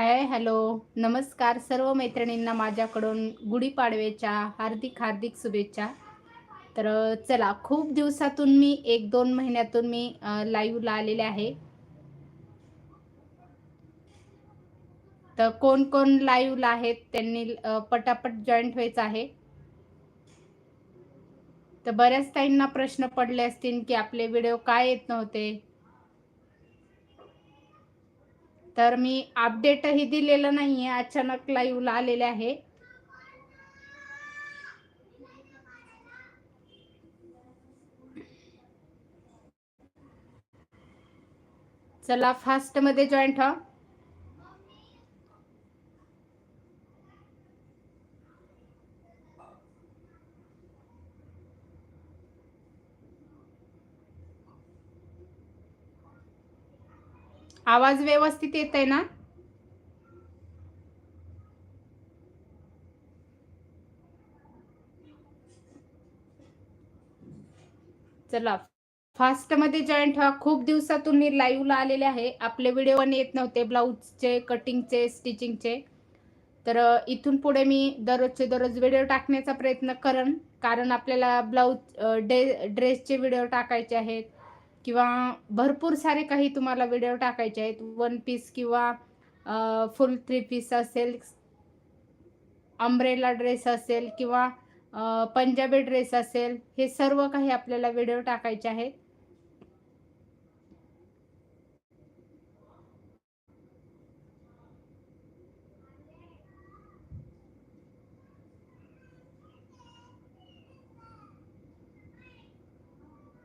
Hi hello. नमस्कार सर्व मैत्रिणींना माझ्याकडून गुढीपाडव्याच्या हार्दिक हार्दिक शुभेच्छा. तर चला खूप दिवसातून मी एक दोन महिन्यातून मी लाईव्हला आलेले आहे. तर कोण कोण लाईव्हला आहेत त्यांनी पटापट जॉईंट व्हायचं आहे. तर बऱ्याच ताईंना प्रश्न पडले असतील की आपले व्हिडिओ काय येत नव्हते? तर मी अपडेटही दिलेलं नाहीये. अचानक लाईव्हला आलेले आहे. चला फास्टमध्ये जॉईंट व्हा आवाज व्यवस्थित येत आहे ना? चला फास्टमध्ये जॉईंट व्हा. खूप दिवसातून मी लाईव्हला आलेले आहे. आपले व्हिडिओ पण येत नव्हते ब्लाऊजचे कटिंगचे स्टिचिंगचे तर इथून पुढे मी दररोजचे दररोज व्हिडिओ टाकण्याचा प्रयत्न करेन कारण आपल्याला ब्लाऊज डे ड्रेसचे व्हिडिओ टाकायचे आहेत. किंवा भरपूर सारे काही तुम्हाला व्हिडिओ टाकायचे आहेत. वन पीस किंवा फुल थ्री पीस असेल अम्ब्रेला ड्रेस असेल किंवा पंजाबी ड्रेस असेल हे सर्व काही आपल्याला व्हिडिओ टाकायचे आहेत.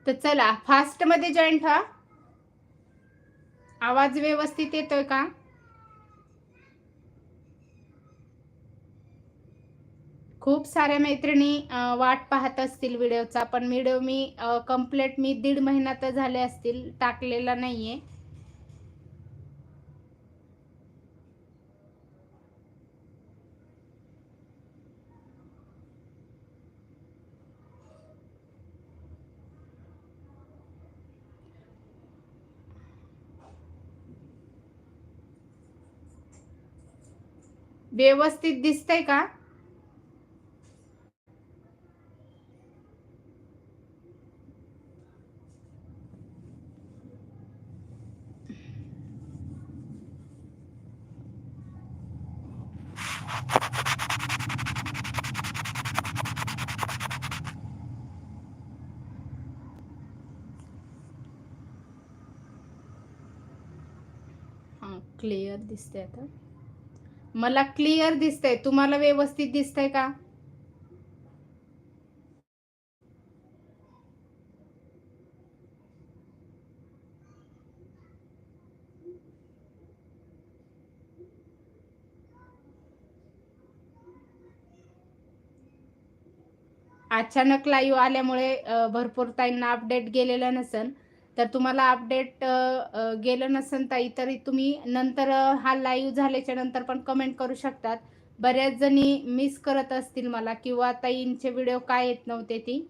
तर चला फास्टमध्ये जॉईंट व्हा आवाज व्यवस्थित येतोय का? खूप साऱ्या मैत्रिणी वाट पाहत असतील व्हिडिओचा पण व्हिडिओ मी कंप्लीट मी दीड महिना तर झाले असतील टाकलेला नाहीये. व्यवस्थित दिसतंय का? क्लिअर दिसते आता. मला क्लिअर दिसतंय. तुम्हाला व्यवस्थित दिसतंय का? अचानक लाईव्ह आल्यामुळे भरपूर ताईंना अपडेट गेलेलं नसेल. तर तुम्हाला अपडेट गेलं नसेल ताई तरी तुम्ही नंतर हा लाईव्ह झाल्याच्यानंतर पण कमेंट करू शकतात. बऱ्याच जणी मिस करत असतील मला किंवा ताईंचे व्हिडिओ काय येत नव्हते ती.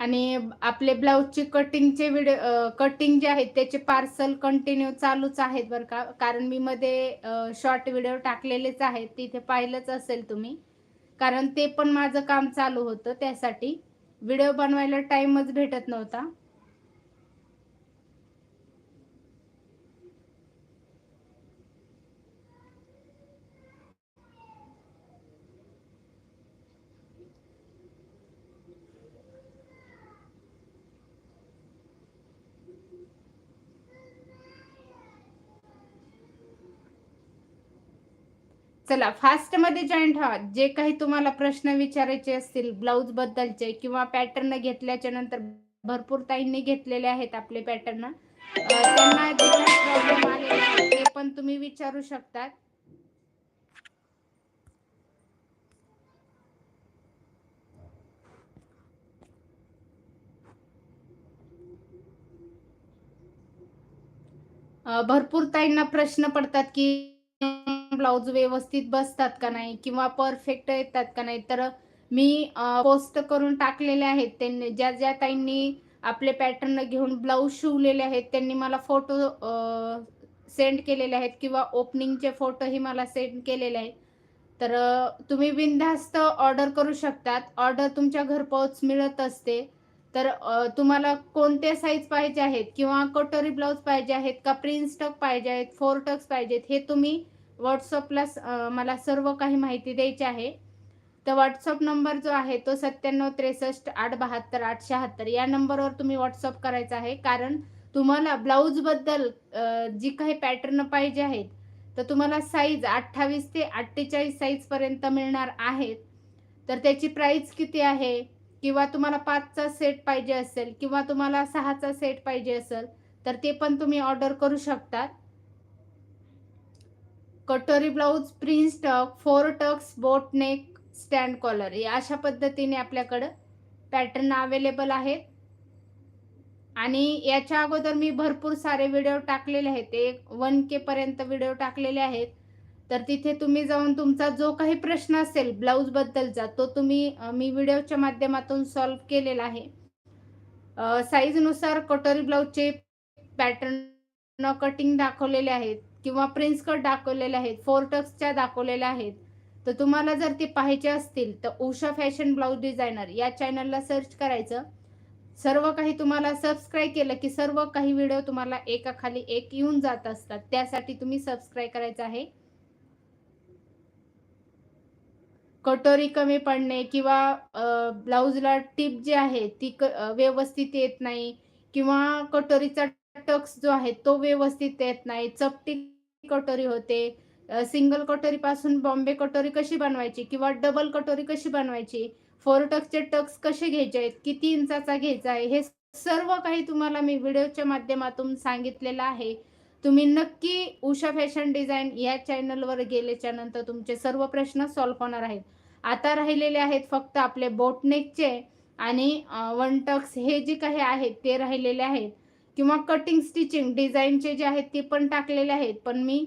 आणि आपले ब्लाऊजची कटिंगचे व्हिडिओ कटिंग जे आहेत त्याचे पार्सल कंटिन्यू चालूच आहेत बरं का. कारण मी मध्ये शॉर्ट व्हिडिओ टाकलेलेच आहेत. तिथे पाहिलंच असेल तुम्ही. कारण ते पण माझं काम चालू होतं त्यासाठी. व्हिडिओ बनवायला टाईमच भेटत नव्हता. चला फास्टमध्ये जॉईंट व्हा जे काही तुम्हाला प्रश्न विचारायचे असतील ब्लाऊज बद्दलचे किंवा पॅटर्न घेतल्याच्या नंतर भरपूर ताईंनी घेतलेले आहेत आपले पॅटर्न त्यांना जे काही प्रॉब्लेम ते पण तुम्ही विचारू शकतात. भरपूर ताईंना प्रश्न पडतात की ब्लाऊज व्यवस्थित बसतात का नाही किंवा परफेक्ट येतात का नाही? तर मी पोस्ट करून टाकलेले आहेत त्यांनी ज्या ज्या ताईंनी आपले पॅटर्न घेऊन ब्लाऊज शिवलेले आहेत त्यांनी मला फोटो सेंड केलेले आहेत किंवा ओपनिंगचे फोटोही मला सेंड केलेले आहेत. तर तुम्ही बिनधास्त ऑर्डर करू शकतात. ऑर्डर तुमच्या घरपोच मिळत असते. तर तुम्हाला कोणते साईज पाहिजे आहेत? किंवा कटोरी ब्लाऊज पाहिजे आहेत का? प्रिन्स टक पाहिजे आहेत? फोर टक्स पाहिजेत? हे तुम्ही व्हॉट्सअपला स- मला सर्व काही माहिती द्यायची आहे. तर व्हॉट्सअप नंबर जो आहे तो सत्त्याण्णव त्रेसष्ट आठ बहात्तर आठ शहात्तर या नंबरवर तुम्ही व्हॉट्सअप करायचा आहे. कारण तुम्हाला ब्लाऊजबद्दल जी काही पॅटर्न पाहिजे आहेत तर तुम्हाला साईज अठ्ठावीस ते अठ्ठेचाळीस साईजपर्यंत मिळणार आहेत. तर त्याची प्राईज किती आहे? किंवा तुम्हाला पाचचा सेट पाहिजे असेल किंवा तुम्हाला सहाचा सेट पाहिजे असेल तर ते पण तुम्ही ऑर्डर करू शकतात. कटोरी blouse prince tuck four tucks boat neck stand collar. या अशा पद्धतीने आपल्याकडं पॅटर्न अवेलेबल आहेत. आणि याच्या अगोदर मी भरपूर सारे व्हिडिओ टाकलेले आहेत. एक वन के पर्यंत व्हिडिओ टाकलेले आहेत. तर तिथे तुम्ही जाऊन तुमचा जो काही प्रश्न असेल ब्लाऊजबद्दलचा तो तुम्ही मी व्हिडिओच्या माध्यमातून सॉल्व्ह केलेला आहे. साईजनुसार कटोरी ब्लाऊजचे पॅटर्न कटिंग दाखवलेले आहेत. किंवा प्रिन्स कट दाखवलेले आहेत फोर टक्सच्या दाखवलेल्या आहेत तर तुम्हाला जर ते पाहायचे असतील तर उषा फॅशन ब्लाऊज डिझायनर या चॅनलला सर्च करायचं. सर्व काही तुम्हाला सबस्क्राईब केलं की सर्व काही व्हिडिओ तुम्हाला एका खाली एक येऊन जात असतात. त्यासाठी तुम्ही सबस्क्राईब करायचं आहे. कटोरी कमी पडणे किंवा ब्लाऊजला टिप जी आहे ती क व्यवस्थित येत नाही किंवा कटोरीचा टक्स जो आहे तो व्यवस्थित येत नाही. चपटी कटोरी होते. सिंगल कटोरी पासून बॉम्बे कटोरी कशी बनवायची किंवा डबल कटोरी कशी बनवायची? फोर टक्सचे टक्स कसे घ्यायचे आहेत? किती इंचाचा घ्यायचा आहे? हे सर्व काही तुम्हाला मी व्हिडिओच्या माध्यमातून सांगितलेलं आहे. तुम्ही नक्की उषा फॅशन डिझाईन या चॅनलवर गेल्याच्यानंतर तुमचे सर्व प्रश्न सॉल्व्ह होणार आहेत. आता राहिलेले आहेत फक्त आपले बोटनेकचे आणि वन टक्स हे जे काही आहेत ते राहिलेले आहेत. किंवा कटिंग स्टिचिंग डिझाईनचे जे आहेत ते पण टाकलेले आहेत. पण मी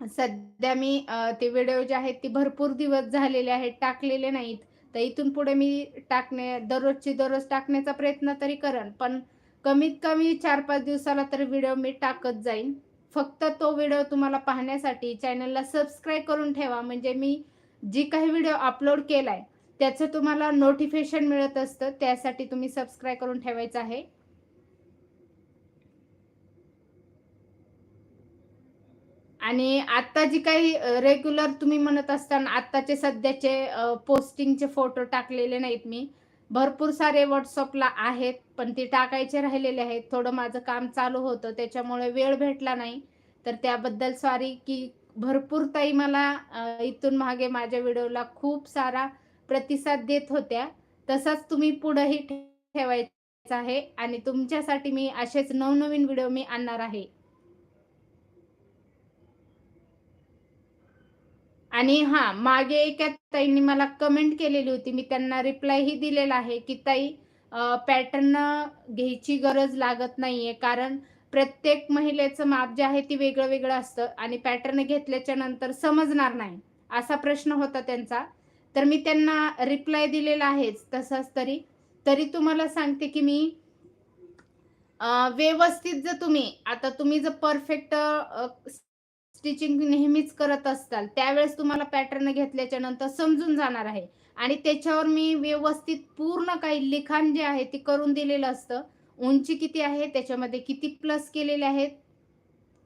सध्या मी ते व्हिडिओ जे आहेत ते भरपूर दिवस झालेले आहेत टाकलेले नाहीत. तर इथून पुढे मी टाकणे दररोजची दररोज टाकण्याचा प्रयत्न तरी करेन. पण कमीत कमी चार पाच दिवसाला तरी व्हिडिओ मी टाकत जाईन. फक्त तो व्हिडिओ तुम्हाला पाहण्यासाठी चॅनलला सबस्क्राईब करून ठेवा. म्हणजे मी जी काही व्हिडिओ अपलोड केला आहे त्याचं तुम्हाला नोटिफिकेशन मिळत असतं. त्यासाठी तुम्ही सबस्क्राईब करून ठेवायचं आहे. आणि आता जी काही रेग्युलर तुम्ही म्हणत असताना आत्ताचे सध्याचे पोस्टिंगचे फोटो टाकलेले नाहीत मी. भरपूर सारे व्हॉट्सअपला आहेत पण ते टाकायचे राहिलेले आहेत. थोडं माझं काम चालू होतं त्याच्यामुळे वेळ भेटला नाही. तर त्याबद्दल सॉरी की भरपूर ताई मला इथून मागे माझ्या व्हिडिओला खूप सारा प्रतिसाद देत होत्या. तसाच तुम्ही पुढंही ठेवायचं आहे. आणि तुमच्यासाठी मी असेच नवनवीन व्हिडिओ मी आणणार आहे. आणि हा मागे एका ताईंनी मला कमेंट केलेली होती. मी त्यांना रिप्लायही दिलेला आहे की ताई पॅटर्न घ्यायची गरज लागत नाहीये. कारण प्रत्येक महिलेचं माप जे आहे ते वेगळं वेगळं असतं आणि पॅटर्न घेतल्याच्या नंतर समजणार नाही. असा प्रश्न होता त्यांचा. तर मी त्यांना रिप्लाय दिलेला आहेच तसंच तरी. तरी तुम्हाला सांगते की मी व्यवस्थित जर तुम्ही आता तुम्ही जर परफेक्ट स्टिचिंग नेहमीच करत असताल त्यावेळेस तुम्हाला पॅटर्न घेतल्याच्या नंतर समजून जाणार आहे. आणि त्याच्यावर मी व्यवस्थित पूर्ण काही लिखाण जे आहे ते करून दिलेलं असतं. उंची किती आहे त्याच्यामध्ये किती प्लस केलेले आहेत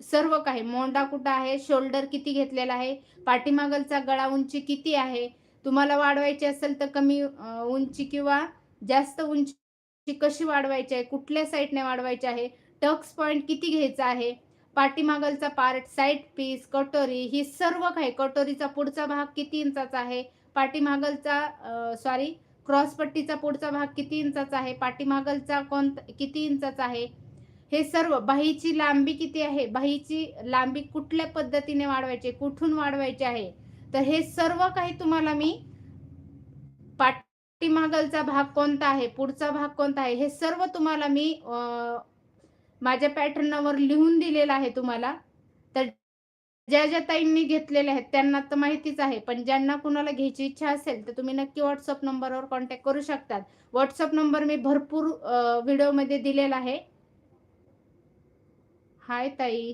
सर्व काही. मोंडा कुठं आहे शोल्डर किती घेतलेला आहे पाठीमागलचा गळा उंची किती आहे तुम्हाला वाढवायची असेल तर कमी उंची किंवा जास्त उंची कशी वाढवायची आहे कुठल्या साईडने वाढवायची आहे टक्स पॉईंट किती घ्यायचा आहे पाठीमागलचा पार्ट साईड पीस कटोरी ही सर्व काही कटोरीचा पुढचा भाग किती इंचाचा आहे? पाठीमागलचा सॉरी क्रॉसपट्टीचा पुढचा भाग किती इंचाचा आहे? पाठीमागलचा कोण किती इंचाचा आहे? हे सर्व बाहीची लांबी किती आहे? बाहीची लांबी कुठल्या पद्धतीने वाढवायची? कुठून वाढवायची आहे? तर हे सर्व काही तुम्हाला मी पाठीमागलचा भाग कोणता आहे? पुढचा भाग कोणता आहे? हे सर्व तुम्हाला मी माझ्या पॅटर्नवर लिहून दिलेला आहे तुम्हाला. तर ज्या ज्या ताईंनी घेतलेल्या आहेत त्यांना तर माहितीच आहे. पण ज्यांना कुणाला घ्यायची इच्छा असेल तर तुम्ही नक्की व्हॉट्सअप नंबरवर कॉन्टॅक्ट करू शकतात. व्हॉट्सअप नंबर मी भरपूर व्हिडिओमध्ये दिलेला आहे. हाय ताई.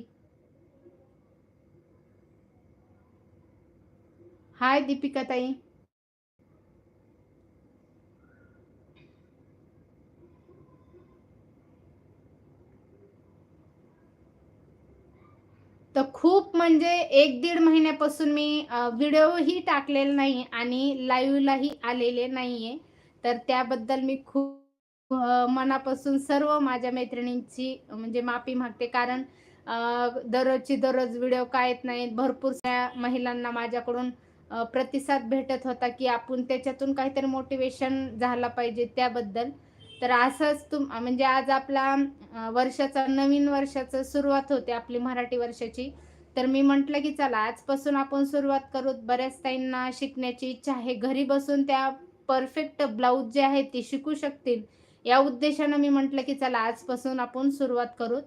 हाय दीपिका ताई. तर खूप म्हणजे एक दीड महिन्यापासून मी व्हिडिओही टाकलेला नाही आणि लाईव्हलाही आलेले नाहीये. तर त्याबद्दल मी खूप मनापासून सर्व माझ्या मैत्रिणींची म्हणजे माफी मागते. कारण दररोजची दररोज व्हिडिओ काय येत नाहीत? भरपूर महिलांना माझ्याकडून प्रतिसाद भेटत होता की आपण त्याच्यातून काहीतरी मोटिवेशन झाला पाहिजे त्याबद्दल. तर असंच तुम म्हणजे आज आपला वर्षाचा नवीन वर्षाचं सुरुवात होते आपली मराठी वर्षाची. तर मी म्हटलं की चला आजपासून आपण सुरुवात करू. बऱ्याच ताईंना शिकण्याची इच्छा आहे. घरी बसून त्या परफेक्ट ब्लाऊज जे आहेत ते शिकू शकतील. या उद्देशानं मी म्हटलं की चला आजपासून आपण सुरुवात करू.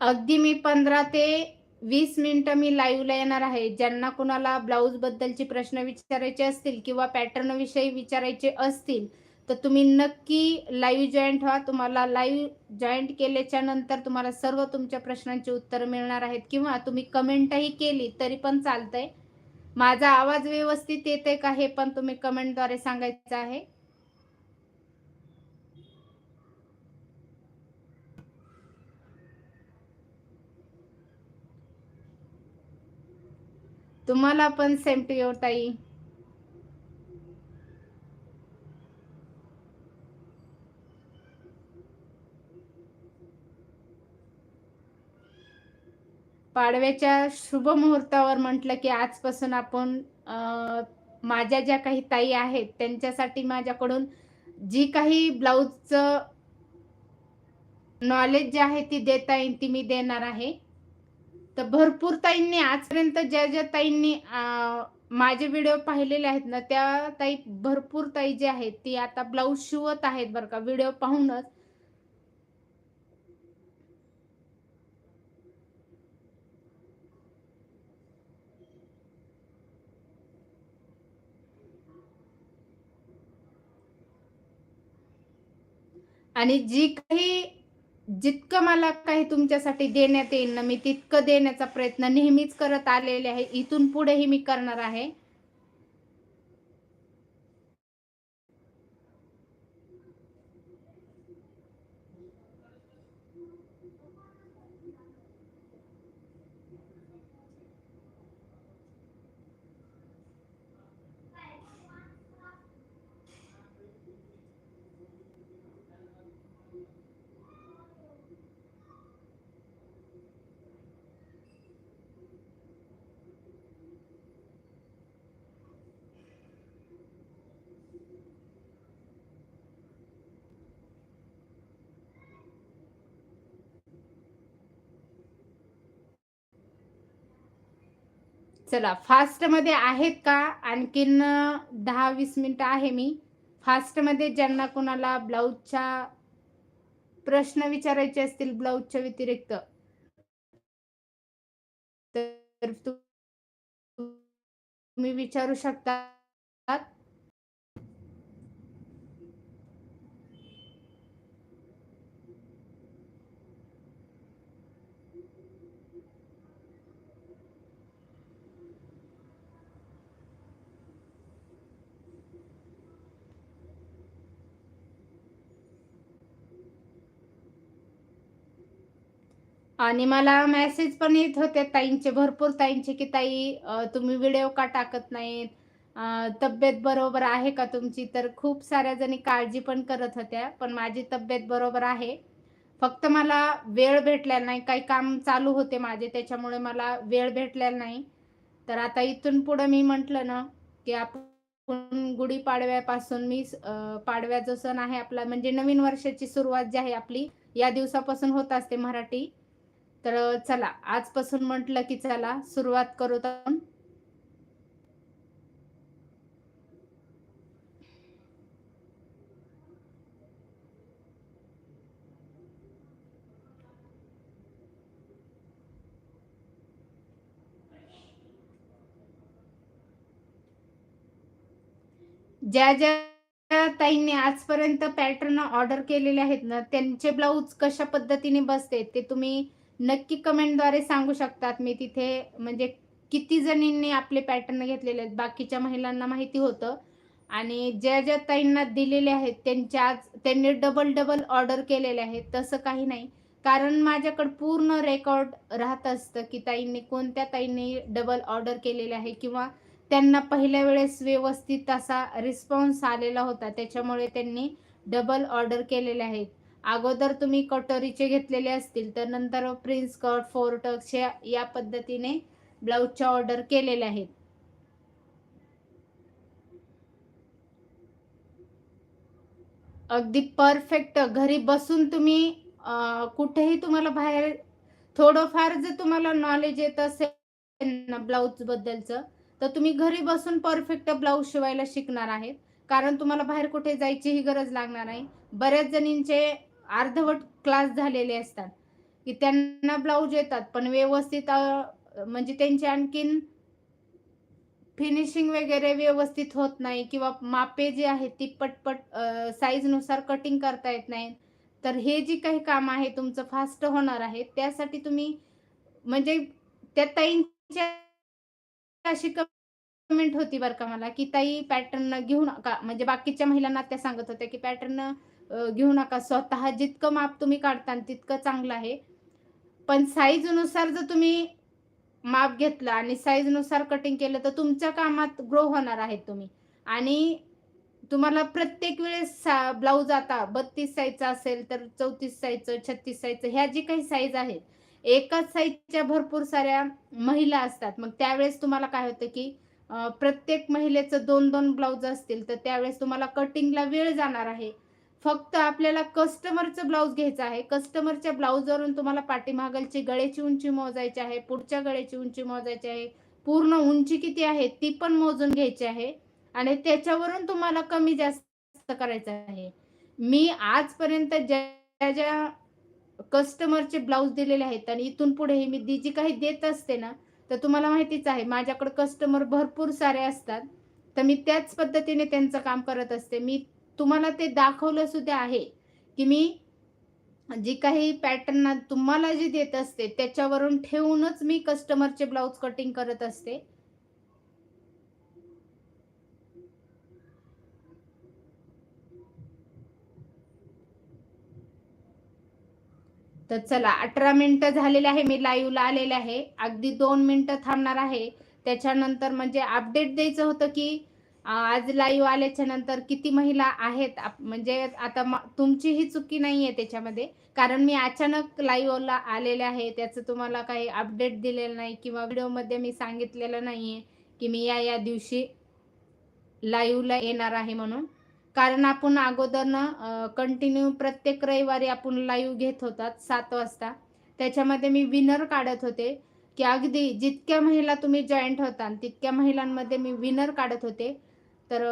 अगदी मी पंधरा ते वीस मिनिटं मी लाईव्हला येणार आहे. ज्यांना कुणाला ब्लाऊज बद्दलचे प्रश्न विचारायचे असतील किंवा पॅटर्न विषयी विचारायचे असतील तर तुम्ही नक्की लाईव्ह जॉईंट व्हा. तुम्हाला लाईव्ह जॉईंट केल्याच्यानंतर तुम्हाला सर्व तुमच्या प्रश्नांची उत्तरं मिळणार आहेत. किंवा तुम्ही कमेंटही केली तरी पण चालतंय. माझा आवाज व्यवस्थित येते का हे पण तुम्ही कमेंटद्वारे सांगायचं आहे. तुम्हाला पण सेम टू युअर ताई. पाडव्याच्या शुभ मुहूर्तावर म्हटलं की आजपासून आपण माझ्या ज्या काही ताई आहेत त्यांच्यासाठी माझ्याकडून जी काही ब्लाऊजचं नॉलेज जे आहे ती देता येईल ती मी देणार आहे. तर भरपूर ताईंनी आजपर्यंत ज्या ज्या ताईंनी माझे व्हिडिओ पाहिलेले आहेत ना त्या ताई भरपूर ताई जे आहेत ती आता ब्लाऊज शिवत आहेत बरं का व्हिडिओ पाहूनच. आणि जी काही जितकं मला काही तुमच्यासाठी देण्यात येईल ना मी तितकं देण्याचा प्रयत्न नेहमीच करत आलेले आहे. इथून पुढेही मी करणार आहे. चला फास्टमध्ये आहेत का? आणखीन दहा वीस मिनटं आहे मी. फास्टमध्ये ज्यांना कोणाला ब्लाऊजच्या प्रश्न विचारायचे असतील ब्लाऊजच्या व्यतिरिक्त तर तुम्ही विचारू शकता. आणि मला मेसेज पण येत होते ताईंचे भरपूर ताईंचे की ताई तुम्ही व्हिडिओ का टाकत नाहीत? तब्येत बरोबर आहे का तुमची? तर खूप साऱ्या जणी काळजी पण करत होत्या पण माझी तब्येत बरोबर आहे. फक्त मला वेळ भेटलेला नाही काही काम चालू होते माझे त्याच्यामुळे मला वेळ भेटलेला नाही. तर आता इथून पुढं मी म्हटलं ना की आपण गुढीपाडव्यापासून मी पाडव्या जो सण आहे आपला म्हणजे नवीन वर्षाची सुरुवात जी आहे आपली या दिवसापासून होत असते मराठी. तर चला आजपासून म्हटलं की चला सुरुवात करू आपण. ज्या ज्या ताईंनी आजपर्यंत पॅटर्न ऑर्डर केलेले आहेत ना त्यांचे ब्लाऊज कशा पद्धतीने बसते ते तुम्ही नक्की कमेंटद्वारे सांगू शकतात. मी तिथे म्हणजे किती जणींनी आपले पॅटर्न घेतलेले आहेत. बाकीच्या महिलांना माहिती होतं. आणि ज्या ज्या ताईंना दिलेले आहेत त्यांच्या आज त्यांनी डबल डबल ऑर्डर केलेले आहेत. तसं काही नाही. कारण माझ्याकडे पूर्ण रेकॉर्ड राहत असतं की ताईंनी कोणत्या ताईंनी डबल ऑर्डर केलेले आहे किंवा त्यांना पहिल्या वेळेस व्यवस्थित असा रिस्पॉन्स आलेला होता. त्याच्यामुळे त्यांनी डबल ऑर्डर केलेले आहेत. अगोदर तुम्ही कटोरीचे घेतलेले असतील तर नंतर प्रिन्स कट फोर टक्स या पद्धतीने ब्लाऊजच्या ऑर्डर केलेल्या आहेत. अगदी परफेक्ट घरी बसून तुम्ही कुठेही तुम्हाला बाहेर थोडंफार जर तुम्हाला नॉलेज येत असेल ना ब्लाऊज बद्दलचं तर तुम्ही घरी बसून परफेक्ट ब्लाऊज शिवायला शिकणार आहेत. कारण तुम्हाला बाहेर कुठे जायचीही गरज लागणार नाही. बऱ्याच जणींचे अर्धवट क्लास झालेले असतात. की त्यांना ब्लाऊज येतात पण व्यवस्थित म्हणजे त्यांचे आणखीन फिनिशिंग वगैरे व्यवस्थित होत नाही किंवा मापे जे आहेत ती पटपट साईजनुसार कटिंग करता येत नाही. तर हे जी काही काम आहे तुमचं फास्ट होणार आहे त्यासाठी तुम्ही म्हणजे त्या ताईंच्या अशी कमेंट होती बरं का मला की ताई पॅटर्न घेऊन का म्हणजे बाकीच्या महिलांना त्या सांगत होत्या की पॅटर्न घेऊ नका. स्वतः जितकं माप तुम्ही काढता तितकं चांगलं आहे. पण साईजनुसार जर तुम्ही माप घेतलं आणि साईजनुसार कटिंग केलं तर तुमच्या कामात ग्रो होणार आहे तुम्ही. आणि तुम्हाला प्रत्येक वेळेस सा ब्लाऊज आता बत्तीस साईजचा असेल तर चौतीस साईजचं छत्तीस साईजचं ह्या जी काही साईज आहेत एकाच साईजच्या भरपूर साऱ्या महिला असतात. मग त्यावेळेस तुम्हाला काय होतं की प्रत्येक महिलेचं दोन दोन ब्लाऊज असतील तर त्यावेळेस तुम्हाला कटिंगला वेळ जाणार आहे. फक्त आपल्याला कस्टमरचं ब्लाऊज घ्यायचं आहे. कस्टमरच्या ब्लाऊजवरून तुम्हाला पाठीमागलची गळ्याची उंची मोजायची आहे पुढच्या गळ्याची उंची मोजायची आहे पूर्ण उंची किती आहे ती पण मोजून घ्यायची आहे आणि त्याच्यावरून तुम्हाला कमी जास्त करायचं आहे. मी आजपर्यंत ज्या ज्या कस्टमरचे ब्लाऊज दिलेले आहेत आणि इथून पुढे मी दी जी काही देत असते ना तर तुम्हाला माहितीच आहे माझ्याकडे कस्टमर भरपूर सारे असतात. तर मी त्याच पद्धतीने त्यांचं काम करत असते. मी तुम्हाला ते दाखवलं सुद्धा आहे की मी जी काही पॅटर्न तुम्हाला जे देत असते त्याच्यावरून ठेवूनच मी कस्टमरचे ब्लाऊज कटिंग करत असते. तर चला अठरा मिनिटं झालेले आहे मी लाईव्हला आलेले आहे. अगदी दोन मिनिटं थांबणार आहे. त्याच्यानंतर म्हणजे अपडेट द्यायचं होतं की आज लाईव्ह आल्याच्यानंतर किती महिला आहेत? म्हणजे आता तुमचीही चुकी नाही आहे त्याच्यामध्ये. कारण मी अचानक लाईव्हला आलेले आहे. त्याचं तुम्हाला काही अपडेट दिलेलं नाही किंवा व्हिडिओमध्ये मी सांगितलेलं नाही आहे की मी या या दिवशी लाईव्हला येणार आहे म्हणून. कारण आपण अगोदरनं कंटिन्यू प्रत्येक रविवारी आपण लाईव्ह घेत होतात सात वाजता. त्याच्यामध्ये मी विनर काढत होते की अगदी जितक्या महिला तुम्ही जॉईंट होता तितक्या महिलांमध्ये मी विनर काढत होते. तर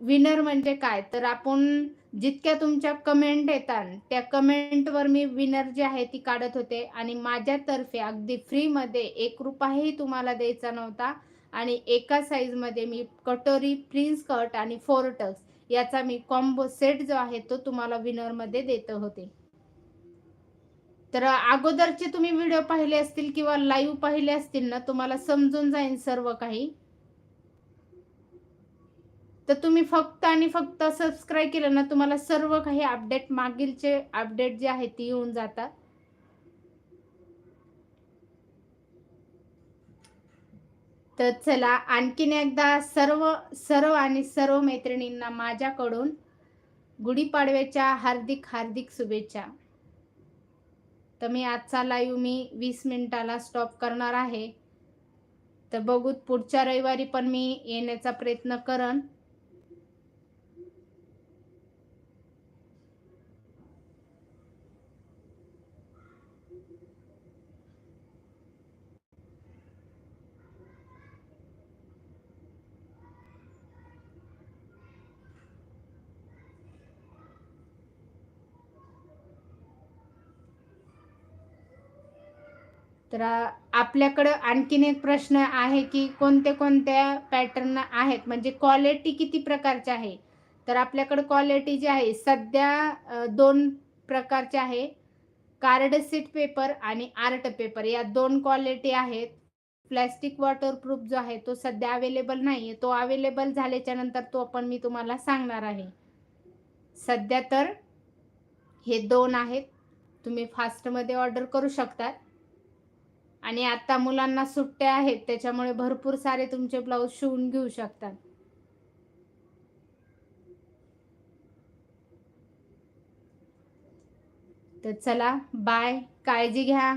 विनर म्हणजे काय? तर आपण जितक्या तुमच्या कमेंट येतात त्या कमेंटवर मी विनर जी आहे ती काढत होते. आणि माझ्यातर्फे अगदी फ्रीमध्ये एक रुपयाही तुम्हाला द्यायचा नव्हता. आणि एका साईजमध्ये मी कटोरी प्रिन्स कट आणि फोर टक्स याचा मी कॉम्बो सेट जो आहे तो तुम्हाला विनरमध्ये देत होते. तर अगोदरचे तुम्ही व्हिडिओ पाहिले असतील किंवा लाईव्ह पाहिले असतील ना तुम्हाला समजून जाईल सर्व काही. तर तुम्ही फक्त आणि फक्त सबस्क्राईब केलं ना तुम्हाला सर्व काही अपडेट मागीलचे अपडेट जे आहेत ती येऊन जातात. तर चला आणखीन एकदा सर्व सर्व आणि सर्व मैत्रिणींना माझ्याकडून गुढीपाडव्याच्या हार्दिक हार्दिक शुभेच्छा. तर मी आजचा लाईव्ह मी वीस मिनिटाला स्टॉप करणार आहे. तर बघू पुढच्या रविवारी पण मी येण्याचा प्रयत्न करन तर आपल्याकडं आणखीन एक प्रश्न आहे की कोणते कोणत्या पॅटर्न आहेत? म्हणजे क्वालिटी किती प्रकारची आहे? तर आपल्याकडं क्वालिटी जी आहे सध्या दोन प्रकारचे आहे. कार्ड सीट पेपर आणि आर्ट पेपर या दोन क्वालिटी आहेत. प्लॅस्टिक वॉटरप्रूफ जो आहे तो सध्या अवेलेबल नाही आहे तो अवेलेबल झाल्याच्यानंतर तो पण मी तुम्हाला सांगणार आहे. सध्या तर हे दोन आहेत. तुम्ही फास्टमध्ये ऑर्डर करू शकतात. आणि आता मुलांना सुट्ट्या आहेत त्याच्यामुळे भरपूर सारे तुमचे ब्लाऊज शिवून घेऊ शकतात. तर चला बाय काळजी घ्या.